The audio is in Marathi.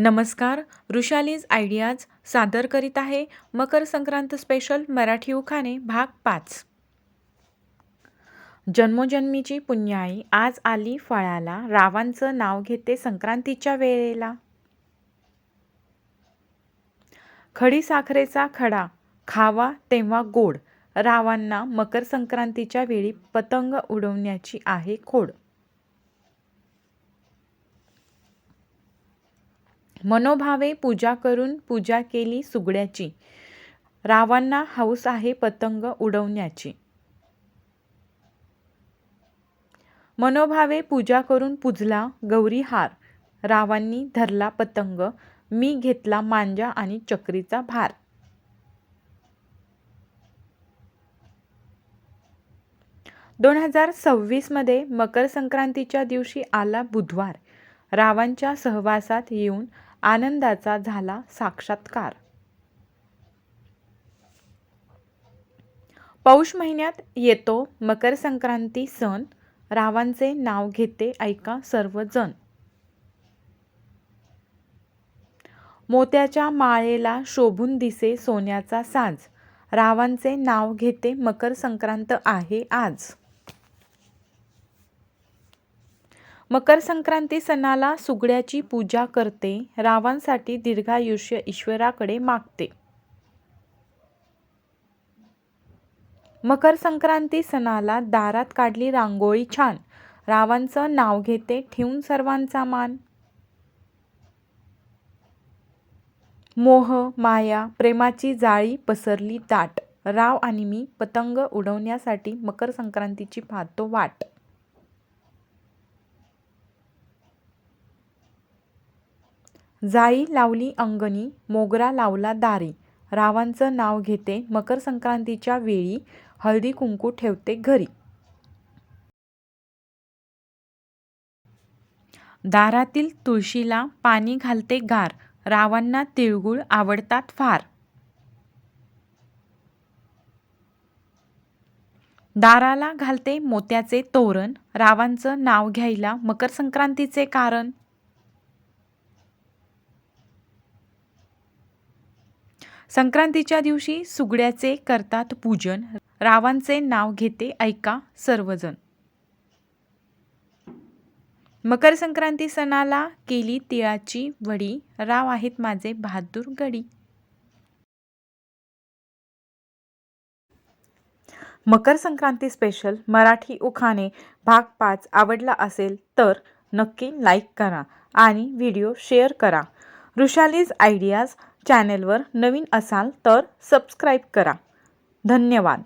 नमस्कार ऋषालीज आयडियाज सादर करीत आहे मकर संक्रांत स्पेशल मराठी उखाणे भाग पाच. जन्मोजन्मीची पुण्याई आज आली फळाला. रावांचं नाव घेते संक्रांतीच्या वेळेला. खडी साखरेचा खडा खावा तेव्हा गोड. रावांना मकर संक्रांतीच्या वेळी पतंग उडवण्याची आहे खोड. मनोभावे पूजा करून पूजा केली सुगड्याची. रावांना हौस आहे पतंग उडवण्याची. मनोभावे पूजा करून पूजला गौरी हार. रावांनी धरला पतंग. मी घेतला मांजा आणि चक्रीचा भार. दोन हजार सव्वीसमध्ये मकर संक्रांतीच्या दिवशी आला बुधवार. रावांच्या सहवासात येऊन आनंदाचा झाला साक्षात्कार. पौष महिन्यात येतो मकर संक्रांती सण. रावांचे नाव घेते ऐका सर्वजण. मोत्याच्या माळेला शोभून दिसे सोन्याचा साज. रावांचे नाव घेते मकर संक्रांत आहे आज. मकर संक्रांती सणाला सुगड्याची पूजा करते रावांसाठी दीर्घायुष्य ईश्वराकडे मागते. मकर संक्रांती सणाला दारात काढली रांगोळी छान रावांचं नाव घेते ठेवून सर्वांचा मान. मोह माया प्रेमाची जाळी पसरली दाट राव आणि मी पतंग उडवण्यासाठी मकर संक्रांतीची पाहतो वाट. जाई लावली अंगणी मोगरा लावला दारी. रावांचं नाव घेते मकर संक्रांतीच्या वेळी हळदी कुंकू ठेवते घरी. दारातील तुळशीला पाणी घालते गार. रावांना तिळगुळ आवडतात फार. दाराला घालते मोत्याचे तोरण. रावांचं नाव घ्यायला मकर संक्रांतीचे कारण? संक्रांतीच्या दिवशी सुगड्याचे करतात पूजन. रावांचे नाव घेते ऐका सर्वजण. मकर संक्रांती सणाला केली तिळाची वडी. राव आहेत माझे बहादूर गडी. मकर संक्रांती स्पेशल मराठी उखाणे भाग पाच आवडला असेल तर नक्की लाईक करा आणि व्हिडिओ शेअर करा. ऋषालीज आयडियाज चॅनेलवर नवीन असाल तर सबस्क्राईब करा. धन्यवाद.